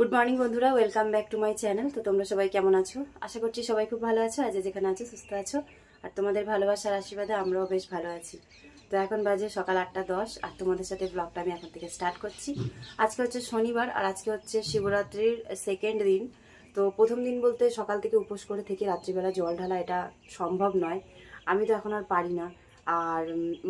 Good morning বন্ধুরা। Welcome back to my channel তো তোমরা সবাই কেমন আছো? আশা করছি সবাই খুব ভালো আছো। আজ যেখানে আছো, সুস্থ আছো। আর তোমাদের ভালোবাসার আশীর্বাদে আমরাও বেশ ভালো আছি। তো এখন বাজে সকাল আটটা দশ, আর তোমাদের সাথে ব্লগটা আমি এখন থেকে স্টার্ট করছি। আজকে হচ্ছে শনিবার, আর আজকে হচ্ছে শিবরাত্রির সেকেন্ড দিন। তো প্রথম দিন বলতে সকাল থেকে উপোস করে থেকে রাত্রিবেলা জল ঢালা এটা সম্ভব নয়। আমি তো এখন আর পারি না। আর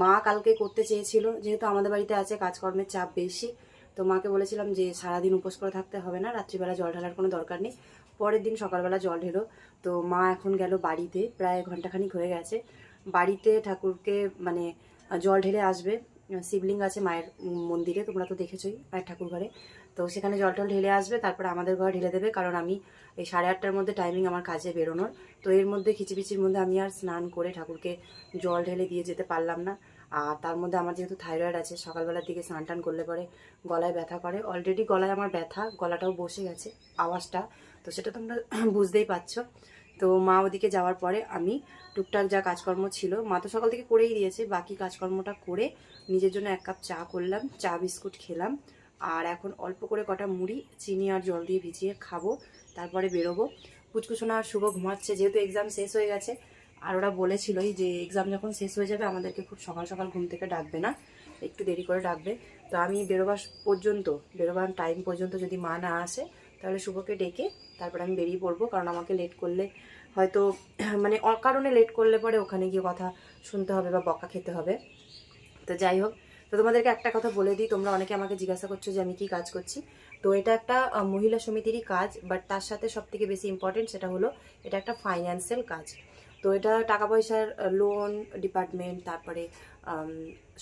মা কালকে করতে চেয়েছিল। যেহেতু আমাদের বাড়িতে আছে, কাজকর্মের চাপ বেশি। তো মাকে বলেছিলাম যে সারাদিন উপোস করে থাকতে হবে না, রাত্রিবেলা জল ঢালার কোনো দরকার নেই। পরের দিন সকালবেলা জল ঢেলো। তো মা এখন গেল বাড়িতে, প্রায় ঘন্টাখানিক হয়ে গেছে। বাড়িতে ঠাকুরকে মানে জল ঢেলে আসবে। শিবলিঙ্গ আছে মায়ের মন্দিরে, তোমরা তো দেখেছোই মায়ের ঠাকুর ঘরে। তো সেখানে জল টল ঢেলে আসবে, তারপরে আমাদের ঘরে ঢেলে দেবে, কারণ আমি এই সাড়ে আটটার মধ্যে টাইমিং আমার কাজে বেরোনোর। তো এর মধ্যে খিচিপিচির মধ্যে আমি আর স্নান করে ঠাকুরকে জল ঢেলে দিয়ে যেতে পারলাম না। আর তার মধ্যে আমার যেহেতু থাইরয়েড আছে, সকালবেলার দিকে স্নান টান করলে পরে গলায় ব্যথা করে। অলরেডি গলায় আমার ব্যথা, গলাটাও বসে গেছে আওয়াজটা। তো সেটা তোমরা বুঝতেই পারছ। তো মা ওদিকে যাওয়ার পরে আমি টুকটাক যা কাজকর্ম ছিল, মা তো সকাল থেকে করেই দিয়েছে, বাকি কাজকর্মটা করে নিজের জন্য এক কাপ চা করলাম, চা, বিস্কুট খেলাম। আর এখন অল্প করে কটা মুড়ি, চিনি আর জল দিয়ে ভিজিয়ে খাব, তারপরে বেরোবো। পুচকুসোনা আর শুভ ঘুমাচ্ছে, যেহেতু এক্সাম শেষ হয়ে গেছে আর ওরা বলেছিলই যে এক্সাম যখন শেষ হয়ে যাবে, আমাদেরকে খুব সকাল সকাল ঘুম থেকে ডাকবে না, একটু দেরি করে ডাকবে। তো আমি বেরোবার পর্যন্ত, বেরোবার টাইম পর্যন্ত যদি মা না আসে, তাহলে শুভকে ডেকে তারপরে আমি বেরিয়ে পড়ব, কারণ আমাকে লেট করলে হয়তো মানে অকারণে লেট করলে পরে ওখানে গিয়ে কথা শুনতে হবে বা বকা খেতে হবে। তো যাই হোক, তো তোমাদেরকে একটা কথা বলে দিই, তোমরা অনেকে আমাকে জিজ্ঞাসা করছ যে আমি কি কাজ করছি। তো এটা একটা মহিলা সমিতিরই কাজ বাট তার সাথে সবথেকে বেশি ইম্পর্টেন্ট সেটা হলো, এটা একটা ফাইন্যান্সিয়াল কাজ। তো এটা টাকা পয়সার লোন ডিপার্টমেন্ট তারপরে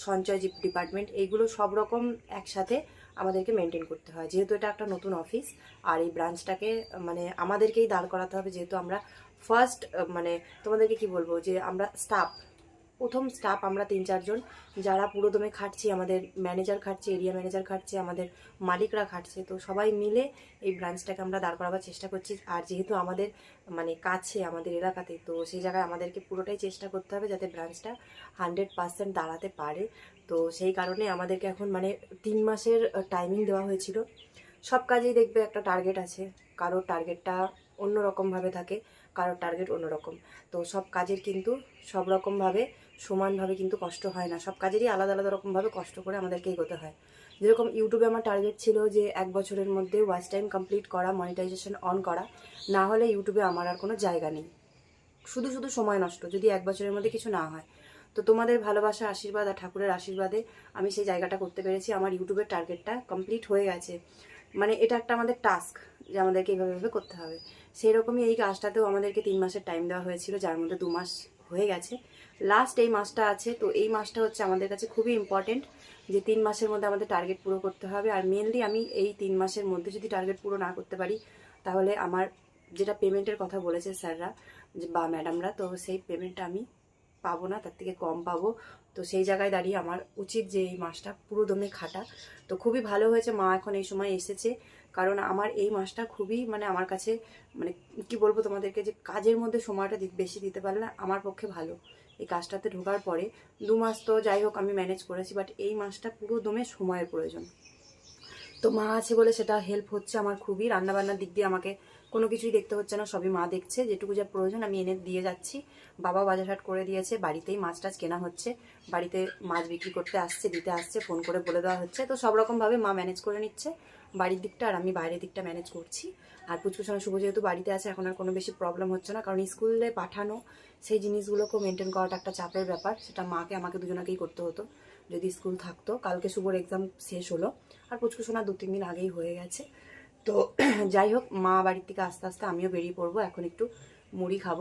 সঞ্চয় ডিপার্টমেন্ট এইগুলো সব রকম একসাথে আমাদেরকে মেনটেন করতে হয়। যেহেতু এটা একটা নতুন অফিস আর এই ব্রাঞ্চটাকে মানে আমাদেরকেই দাঁড় করাতে হবে, যেহেতু আমরা ফার্স্ট মানে তোমাদেরকে কি বলব, যে আমরা স্টাফ প্রথম স্টাফ আমরা তিন চারজন, যারা পুরোদমে খাটছি, আমাদের ম্যানেজার খাটছে এরিয়া ম্যানেজার খাটছে, আমাদের মালিকরা খাটছে। তো সবাই মিলে এই ব্রাঞ্চটাকে আমরা দাঁড় করাবার চেষ্টা করছি। আর যেহেতু আমাদের মানে কাছে, আমাদের এলাকাতে, তো সেই জায়গায় আমাদেরকে পুরোটাই চেষ্টা করতে হবে যাতে ব্রাঞ্চটা হান্ড্রেড পার্সেন্ট দাঁড়াতে পারে। তো সেই কারণে আমাদেরকে এখন মানে তিন মাসের টাইমিং দেওয়া হয়েছিল। সব কাজেই দেখবে একটা টার্গেট আছে। কারোর টার্গেটটা অন্যরকমভাবে থাকে, কারোর টার্গেট অন্যরকম। তো সব কাজের কিন্তু সব রকমভাবে সমানভাবে কিন্তু কষ্ট হয় না। সব কাজেরই আলাদা আলাদা রকমভাবে কষ্ট করে আমাদেরকে এগোতে হয়। যেরকম ইউটিউবে আমার টার্গেট ছিল যে এক বছরের মধ্যে ওয়াচ টাইম কমপ্লিট করা মনিটাইজেশন অন করা, না হলে ইউটিউবে আমার আর কোনো জায়গা নেই। শুধু শুধু সময় নষ্ট, যদি এক বছরের মধ্যে কিছু না হয়। তো তোমাদের ভালোবাসা, আশীর্বাদ আর ঠাকুরের আশীর্বাদে আমি সেই জায়গাটা করতে পেরেছি। আমার ইউটিউবের টার্গেটটা কমপ্লিট হয়ে গেছে। মানে এটা একটা আমাদের টাস্ক যে আমাদেরকে এইভাবে করতে হবে। সেই রকমই এই কাজটাতেও আমাদেরকে তিন মাসের টাইম দেওয়া হয়েছিল, যার মধ্যে দু মাস হয়ে গেছে। লাস্ট এই মাসটা আছে, তো এই মাসটা হচ্ছে আমাদের কাছে খুবই ইম্পর্টেন্ট যে তিন মাসের মধ্যে আমাদের টার্গেট পুরো করতে হবে। আর মেনলি আমি এই তিন মাসের মধ্যে যদি টার্গেট পুরো না করতে পারি, তাহলে আমার যেটা পেমেন্টের কথা বলেছে স্যাররা যে- বা ম্যাডামরা তো সেই পেমেন্টটা আমি পাবো না, তার থেকে কম পাবো। তো সেই জায়গায় দাঁড়িয়ে আমার উচিত যে এই মাসটা পুরো দমে খাটা। তো খুবই ভালো হয়েছে, মা এখন এই সময় এসেছে। কারণ আমার এই মাসটা খুবই মানে আমার কাছে মানে কি বলব তোমাদেরকে যে কাজের মধ্যে সময়টা বেশি দিতে পারলে আমার পক্ষে ভালো। এই কাজটাতে ঢোকার পরে দু মাস তো যাই হোক আমি ম্যানেজ করেছি বাট এই মাসটা পুরো দমে সময়ের প্রয়োজন। তো মা আছে বলে সেটা হেল্প হচ্ছে আমার খুবই। রান্নাবান্নার দিক দিয়ে আমাকে কোনো কিছুই দেখতে হচ্ছে না, সবই মা দেখছে, যেটুকু যা প্রয়োজন আমি এনে দিয়ে যাচ্ছি। বাবা বাজারহাট করে দিয়েছে, বাড়িতেই মাছ টাছ কেনা হচ্ছে, বাড়িতে মাছ বিক্রি করতে আসছে, দিতে আসছে, ফোন করে বলে দেওয়া হচ্ছে। তো সব রকমভাবে মা ম্যানেজ করে নিচ্ছে, বাড়ির দিকটা আর আমি বাইরের দিকটা ম্যানেজ করছি। আর পুচকুসোনা শুভ যেহেতু বাড়িতে আছে, এখন আর কোনো বেশি প্রবলেম হচ্ছে না, কারণ স্কুলে পাঠানো, সেই জিনিসগুলোকেও মেনটেন করাটা একটা চাপের ব্যাপার, সেটা মাকে, আমাকে দুজনাকেই করতে হতো। যদি স্কুল থাকতো, কালকে শুভর এক্সাম শেষ হলো, আর পুচকুসোনা দু তিন দিন আগেই হয়ে গেছে। তো যাই হোক, মা বাড়ির থেকে আস্তে আস্তে আমিও বেরিয়ে পড়ব, এখন একটু মুড়ি খাব।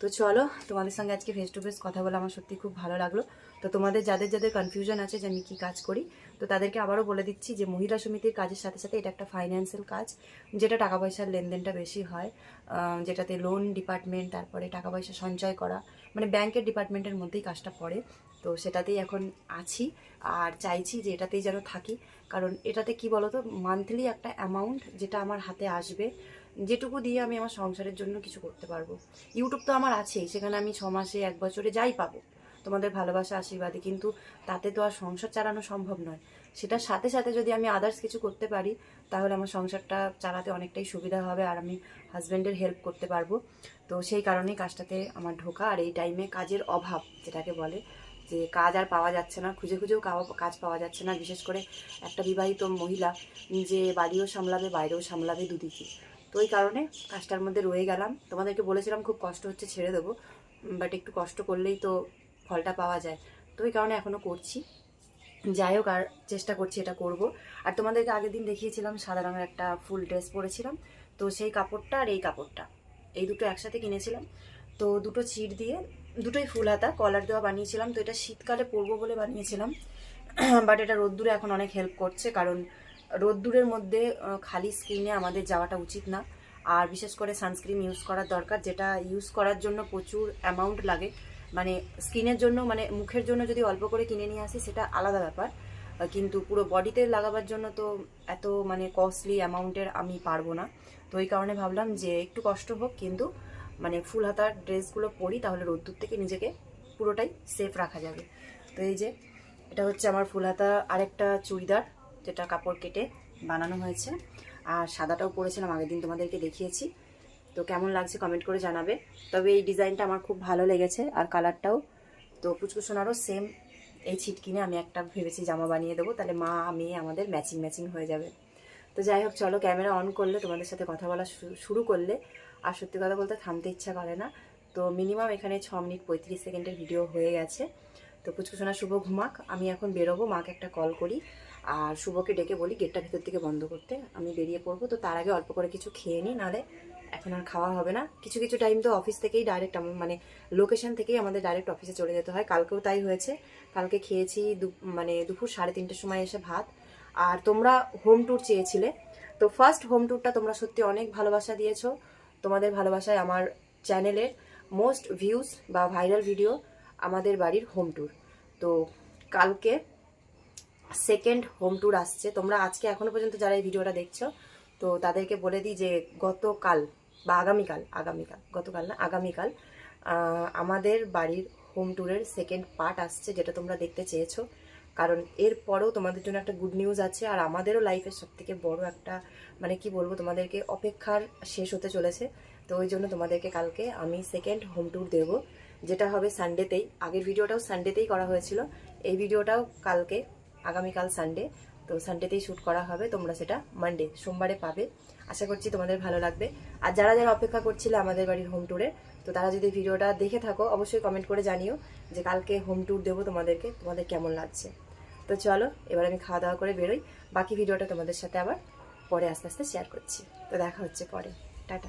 তো চলো, তোমাদের সঙ্গে আজকে ফেস টু ফেস কথা বলে আমার সত্যি খুব ভালো লাগল। তো তোমাদের যাদের যাদের কনফিউশন আছে যে আমি কী কাজ করি, তো তাদেরকে আবারও বলে দিচ্ছি যে মহিলা সমিতির কাজের সাথে সাথে এটা একটা ফাইন্যান্সিয়াল কাজ, যেটা টাকা পয়সার লেনদেনটা বেশি হয়। যেটাতে লোন ডিপার্টমেন্ট তারপরে টাকা পয়সা সঞ্চয় করা মানে ব্যাংকের ডিপার্টমেন্টের মধ্যেই কাজটা পড়ে। তো সেটাতেই এখন আছি। আর চাইছি যে এটাতেই যেন থাকি। কারণ এটাতে কি বলতো? মান্থলি একটা অ্যামাউন্ট যেটা আমার হাতে আসবে, যেটুকু দিয়ে আমি আমার সংসারের জন্য কিছু করতে পারব। ইউটিউব তো আমার আছেই, সেখানে আমি ছ মাসে এক বছরে যাই পাবো। তোমাদের ভালোবাসা, আশীর্বাদে। কিন্তু তাতে তো আর সংসার চালানো সম্ভব নয়। সেটার সাথে সাথে যদি আমি আদার্স কিছু করতে পারি, তাহলে আমার সংসারটা চালাতে অনেকটাই সুবিধা হবে আর আমি হাজব্যান্ডের হেল্প করতে পারব। তো সেই কারণেই কাজটাতে আমার ঢোকা। আর এই টাইমে কাজের অভাব, যেটাকে বলে যে কাজ আর পাওয়া যাচ্ছে না, খুঁজে খুঁজেও কাজ পাওয়া যাচ্ছে না, বিশেষ করে একটা বিবাহিত মহিলা নিজে বাড়িও সামলাবে, বাইরেও সামলাবে দুদিকে। তো ওই কারণে কাজটার মধ্যে রয়ে গেলাম। তোমাদেরকে বলেছিলাম খুব কষ্ট হচ্ছে, ছেড়ে দেবো। বাট একটু কষ্ট করলেই তো ফলটা পাওয়া যায়। তো ওই কারণে এখনও করছি। যাই হোক, আর চেষ্টা করছি এটা করব। আর তোমাদেরকে আগের দিন দেখিয়েছিলাম, সাদা রঙের একটা ফুল ড্রেস পরেছিলাম। তো সেই কাপড়টা আর এই কাপড়টা। এই দুটো একসাথে কিনেছিলাম। তো দুটো ছিট দিয়ে দুটোই ফুল হাতা কলার দেওয়া বানিয়েছিলাম, তো এটা শীতকালে পরবো বলে বানিয়েছিলাম। বাট এটা রোদ্দুরে এখন অনেক হেল্প করছে, কারণ রোদ্দুরের মধ্যে খালি স্কিনে আমাদের যাওয়াটা উচিত না। আর বিশেষ করে সানস্ক্রিন ইউজ করার দরকার, যেটা ইউজ করার জন্য প্রচুর অ্যামাউন্ট লাগে। মানে স্কিনের জন্য মানে মুখের জন্য যদি অল্প করে কিনে নিয়ে আসি, সেটা আলাদা ব্যাপার। কিন্তু পুরো বডিতে লাগাবার জন্য তো এত মানে কস্টলি অ্যামাউন্টের আমি পারব না। তো এই কারণে ভাবলাম যে একটু কষ্ট হোক, কিন্তু মানে ফুল হাতার ড্রেসগুলো পরি, তাহলে রোদ্দুর থেকে নিজেকে পুরোটাই সেফ রাখা যাবে। তো এই যে, এটা হচ্ছে আমার ফুল হাতা আরেকটা চুড়িদার, যেটা কাপড় কেটে বানানো হয়েছে। আর সাদাটাও পরেছিলাম, আগের দিন তোমাদেরকে দেখিয়েছি। তো কেমন লাগছে কমেন্ট করে জানাবে। তবে এই ডিজাইনটা আমার খুব ভালো লেগেছে, আর কালারটাও তো পুচকুসোনারও সেম এই ছিট কিনে আমি একটা ভেবেছি জামা বানিয়ে দেবো, তাহলে মা মেয়ে আমাদের ম্যাচিং ম্যাচিং হয়ে যাবে। তো যাই হোক, চলো ক্যামেরা অন করলে, তোমাদের সাথে কথা বলা শুরু করলে। আর সত্যি কথা বলতে থামতে ইচ্ছা করে না। তো মিনিমাম এখানে ছ মিনিট পঁয়ত্রিশ সেকেন্ডের ভিডিও হয়ে গেছে। তো পুচকুসোনা শুভ ঘুমাক। আমি এখন বেরোবো, মাকে একটা কল করি। আর শুভকে ডেকে বলি গেটটা ভিতর থেকে বন্ধ করতে। আমি বেরিয়ে পড়ব। তো তার আগে অল্প করে কিছু খেয়ে নিই নাহলে এখন আর খাওয়া হবে না। কিছু কিছু টাইম তো অফিস থেকেই ডাইরেক্ট মানে লোকেশন থেকেই আমাদের ডাইরেক্ট অফিসে চলে যেতে হয়। কালকেও তাই হয়েছে। কালকে খেয়েছি মানে দুপুর সাড়ে তিনটের সময় এসে ভাত। আর তোমরা হোম ট্যুর চেয়েছিলে। তো ফার্স্ট হোম ট্যুরটা তোমরা সত্যি অনেক ভালোবাসা দিয়েছ। তোমাদের ভালোবাসায় আমার চ্যানেলের মোস্ট ভিউজ বা ভাইরাল ভিডিও আমাদের বাড়ির হোম ট্যুর তো কালকে সেকেন্ড হোম ট্যুর আসছে। তোমরা আজকে এখনও পর্যন্ত যারা এই ভিডিওটা দেখছ, তো তাদেরকে বলে দিই যে গতকাল বা আগামীকাল আগামীকাল, গতকাল না, আগামীকাল আমাদের বাড়ির হোম ট্যুরের সেকেন্ড পার্ট আসছে, যেটা তোমরা দেখতে চেয়েছো। কারণ এর পরেও তোমাদের জন্য একটা গুড নিউজ আছে, আর আমাদেরও লাইফের সব থেকে বড় একটা মানে কি বলব, তোমাদেরকে অপেক্ষার শেষ হতে চলেছে। তো ওই জন্য তোমাদেরকে কালকে আমি সেকেন্ড হোম ট্যুর দেব, যেটা হবে সানডেতেই আগের ভিডিওটাও সানডেতেই করা হয়েছিল। এই ভিডিওটাও কালকে, আগামীকাল সানডে তো সানডেতেই শ্যুট করা হবে, তোমরা সেটা মানডে সোমবারে পাবে। আশা করছি তোমাদের ভালো লাগবে। আর যারা যারা অপেক্ষা করছিলে আমাদের বাড়ির হোম ট্যুরে তো তারা যদি ভিডিওটা দেখে থাকো, অবশ্যই কমেন্ট করে জানিও যে কালকে হোম ট্যুর দেবো তোমাদেরকে, তোমাদের কেমন লাগছে। তো চলো, এবার আমি খাওয়া দাওয়া করে বেরোই। বাকি ভিডিওটা তোমাদের সাথে আবার পরে আস্তে আস্তে শেয়ার করছি। তো দেখা হচ্ছে পরে। টাটা।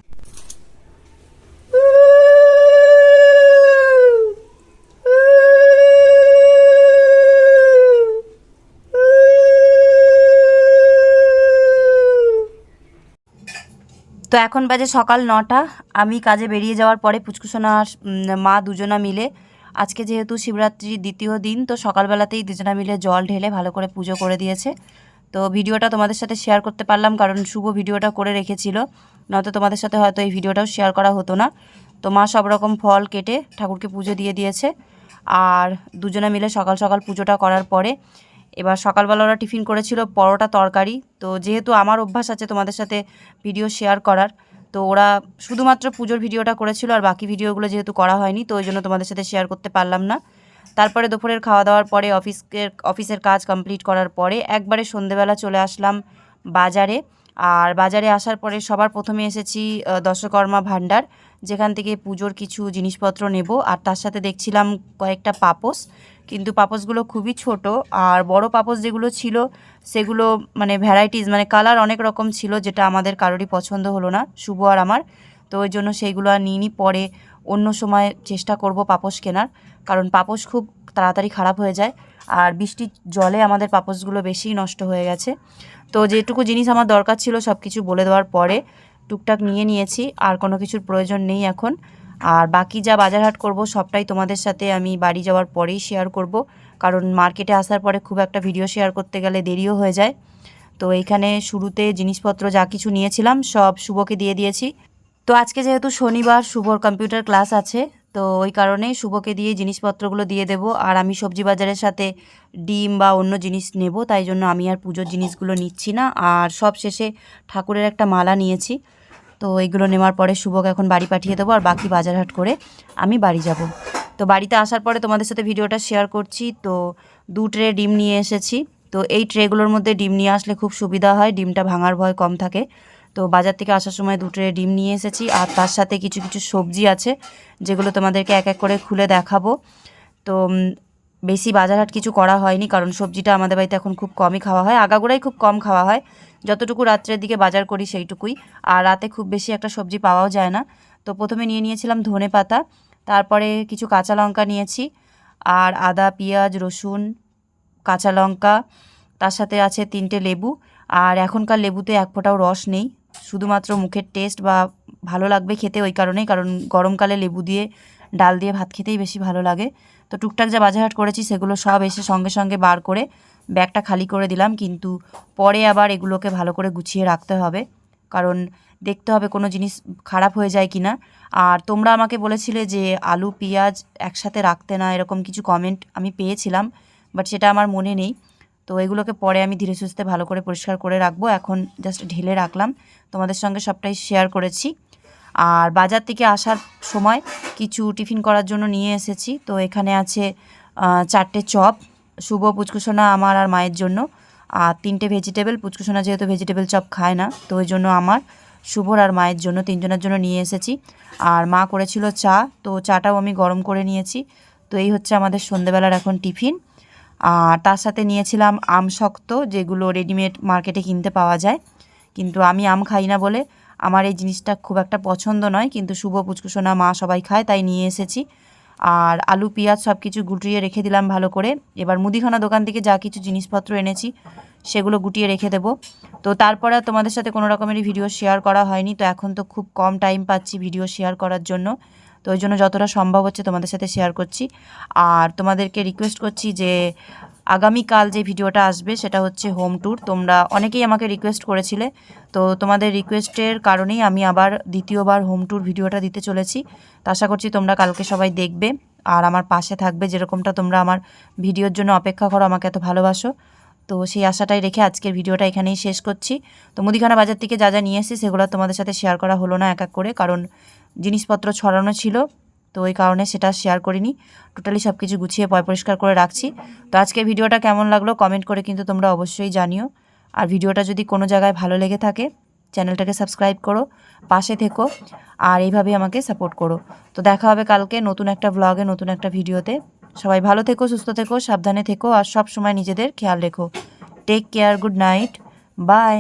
তো এখন বাজে সকাল নটা। আমি কাজে বেরিয়ে যাওয়ার পরে পুচকুসোনা আর মা দুজনা মিলে আজকে যেহেতু শিবরাত্রির দ্বিতীয় দিন, তো সকালবেলাতেই দুজনা মিলে জল ঢেলে ভালো করে পুজো করে দিয়েছে। তো ভিডিওটা তোমাদের সাথে শেয়ার করতে পারলাম, কারণ শুভ ভিডিওটা করে রেখেছিল। নয়তো তোমাদের সাথে হয়তো এই ভিডিওটাও শেয়ার করা হতো না। তো মা সব রকম ফল কেটে ঠাকুরকে পুজো দিয়ে দিয়েছে। আর দুজনে মিলে সকাল সকাল পুজোটা করার পরে এবার সকালবেলা ওরা টিফিন করেছিল পরোটা তরকারি। তো যেহেতু আমার অভ্যাস আছে তোমাদের সাথে ভিডিও শেয়ার করার তো ওরা শুধুমাত্র পুজোর ভিডিওটা করেছিল আর বাকি ভিডিওগুলো যেহেতু করা হয়নি, তো ওই জন্য তোমাদের সাথে শেয়ার করতে পারলাম না। তারপরে দুপুরের খাওয়া দাওয়ার পরে অফিসের অফিসের কাজ কমপ্লিট করার পরে একবারে সন্ধেবেলা চলে আসলাম বাজারে। আর বাজারে আসার পরে সবার প্রথমে এসেছি দশকর্মা ভাণ্ডার। যেখান থেকে পুজোর কিছু জিনিসপত্র নেব। আর তার সাথে দেখছিলাম কয়েকটা পাপোস কিন্তু পাপোসগুলো খুবই ছোট। আর বড় পাপোস যেগুলো ছিল, সেগুলো মানে ভ্যারাইটিস মানে কালার অনেক রকম ছিল, যেটা আমাদের কারোরই পছন্দ হলো না, শুভ আর আমার। তো ওই জন্য সেইগুলো আর নিইনি। পরে অন্য সময় চেষ্টা করব পাপোস কেনার, কারণ পাপোস খুব তাড়াতাড়ি খারাপ হয়ে যায়। আর বৃষ্টির জলে আমাদের পাপোসগুলো বেশি নষ্ট হয়ে গেছে। তো যেটুকু জিনিস আমার দরকার ছিল সব কিছু বলে দেওয়ার পরে টুকটাক নিয়ে নিয়েছি, আর কোনো কিছুর প্রয়োজন নেই এখন। আর বাকি যা বাজারহাট করব, সবটাই তোমাদের সাথে আমি বাড়ি যাওয়ার পরেই শেয়ার করব। কারণ মার্কেটে আসার পরে খুব একটা ভিডিও শেয়ার করতে গেলে দেরিও হয়ে যায়। তো এইখানে শুরুতে জিনিসপত্র যা কিছু নিয়েছিলাম, সব শুভকে দিয়ে দিয়েছি। তো আজকে যেহেতু শনিবার, শুভর কম্পিউটার ক্লাস আছে, তো ওই কারণে শুভকে দিয়ে জিনিসপত্রগুলো দিয়ে দেবো। আর আমি সবজি বাজারের সাথে ডিম বা অন্য জিনিস নেব, তাই জন্য আমি আর পুজোর জিনিসগুলো নিচ্ছি না। আর সব শেষে ঠাকুরের একটা মালা নিয়েছি। তো এইগুলো নেওয়ার পরে শুভকে এখন বাড়ি পাঠিয়ে দেবো আর বাকি বাজার হাট করে আমি বাড়ি যাব। তো বাড়িতে আসার পরে তোমাদের সাথে ভিডিওটা শেয়ার করছি। তো দু ট্রে ডিম নিয়ে এসেছি। তো এই ট্রেগুলোর মধ্যে ডিম নিয়ে আসলে খুব সুবিধা হয়। ডিমটা ভাঙার ভয় কম থাকে। তো বাজার থেকে আসার সময় দু ট্রে ডিম নিয়ে এসেছি। আর তার সাথে কিছু কিছু সবজি আছে, যেগুলো তোমাদেরকে এক এক করে খুলে দেখাবো। তো বেশি বাজার হাট কিছু করা হয়নি, কারণ সবজিটা আমাদের বাড়িতে এখন খুব কমই খাওয়া হয়। আগাগোড়াই খুব কম খাওয়া হয়। যতটুকু রাত্রের দিকে বাজার করি সেইটুকুই। আর রাতে খুব বেশি একটা সবজি পাওয়াও যায় না। তো প্রথমে নিয়ে নিয়েছিলাম ধনে পাতা, তারপরে কিছু কাঁচা লঙ্কা নিয়েছি। আর আদা, পেঁয়াজ, রসুন, কাঁচা লঙ্কা, তার সাথে আছে তিনটে লেবু। আর এখনকার লেবুতে এক ফোঁটাও রস নেই। শুধুমাত্র মুখের টেস্ট বা ভালো লাগবে খেতে ওই কারণেই, কারণ গরমকালে লেবু দিয়ে, ডাল দিয়ে ভাত খেতেই বেশি ভালো লাগে। তো টুকটাক যা বাজারহাট করেছি সেগুলো সব এসে সঙ্গে সঙ্গে বার করে ব্যাগটা খালি করে দিলাম। কিন্তু পরে আবার এগুলোকে ভালো করে গুছিয়ে রাখতে হবে। কারণ দেখতে হবে কোনো জিনিস খারাপ হয়ে যায় কি না আর তোমরা আমাকে বলেছিলে যে আলু, পেঁয়াজ একসাথে রাখতে না, এরকম কিছু কমেন্ট আমি পেয়েছিলাম বাট সেটা আমার মনে নেই। তো এগুলোকে পরে আমি ধীরে সুস্থে ভালো করে পরিষ্কার করে রাখব। এখন জাস্ট ঢেলে রাখলাম। তোমাদের সঙ্গে সবটাই শেয়ার করেছি। আর বাজার থেকে আসার সময় কিছু টিফিন করার জন্য নিয়ে এসেছি। তো এখানে আছে চারটে চপ, শুভ পুচকুসোনা আমার আর মায়ের জন্য, আর তিনটে ভেজিটেবল পুচকুসোনা যেহেতু ভেজিটেবল চপ খায় না, তো ওই জন্য আমার, শুভর আর মায়ের জন্য, তিনজনের জন্য নিয়ে এসেছি। আর মা করেছিল চা, তো চাটাও আমি গরম করে নিয়েছি। তো এই হচ্ছে আমাদের সন্ধেবেলার এখন টিফিন। আর তার সাথে নিয়েছিলাম আম শক্ত, যেগুলো রেডিমেড মার্কেটে কিনতে পাওয়া যায়। কিন্তু আমি আম খাই না বলে আমার এই জিনিসটা খুব একটা পছন্দ নয়, কিন্তু শুভ পুচকুসোনা মা সবাই খায়, তাই নিয়ে এসেছি। আর আলু, পেঁয়াজ সব কিছু গুটিয়ে রেখে দিলাম ভালো করে। এবার মুদিখানা দোকান থেকে যা কিছু জিনিসপত্র এনেছি, সেগুলো গুটিয়ে রেখে দেবো। তো তারপরে তোমাদের সাথে কোনো রকমেরই ভিডিও শেয়ার করা হয়নি, তো এখন তো খুব কম টাইম পাচ্ছি ভিডিও শেয়ার করার জন্য। তো ওই জন্য যতটা সম্ভব হচ্ছে তোমাদের সাথে শেয়ার করছি। আর তোমাদেরকে রিকোয়েস্ট করছি যে আগামীকাল যে ভিডিওটা আসবে সেটা হচ্ছে হোম ট্যুর তোমরা অনেকেই আমাকে রিকোয়েস্ট করেছিলে। তো তোমাদের রিকোয়েস্টের কারণেই আমি আবার দ্বিতীয়বার হোম ট্যুর ভিডিওটা দিতে চলেছি। তো আশা করছি তোমরা কালকে সবাই দেখবে। আর আমার পাশে থাকবে যেরকমটা তোমরা আমার ভিডিওর জন্য অপেক্ষা করো, আমাকে এত ভালোবাসো। তো সেই আশাটাই রেখে আজকের ভিডিওটা এখানেই শেষ করছি। তো মুদিখানা বাজার থেকে যা যা নিয়ে এসেছি, সেগুলো তোমাদের সাথে শেয়ার করা হলো না এক এক করে। কারণ জিনিসপত্র ছড়ানো ছিল। তো ওই কারণে সেটা শেয়ার করিনি। টোটালি সব কিছু গুছিয়ে পয় পরিষ্কার করে রাখছি। তো আজকে ভিডিওটা কেমন লাগল কমেন্ট করে কিন্তু তোমরা অবশ্যই জানিও। আর ভিডিওটা যদি কোনো জায়গায় ভালো লেগে থাকে, চ্যানেলটাকে সাবস্ক্রাইব করো, পাশে থেকো, আর এইভাবে আমাকে সাপোর্ট করো। তো দেখা হবে কালকে নতুন একটা ব্লগে নতুন একটা ভিডিওতে। সবাই ভালো থেকো, সুস্থ থেকো, সাবধানে থেকো, আর সব সময় নিজেদের খেয়াল রেখো। Take care good night bye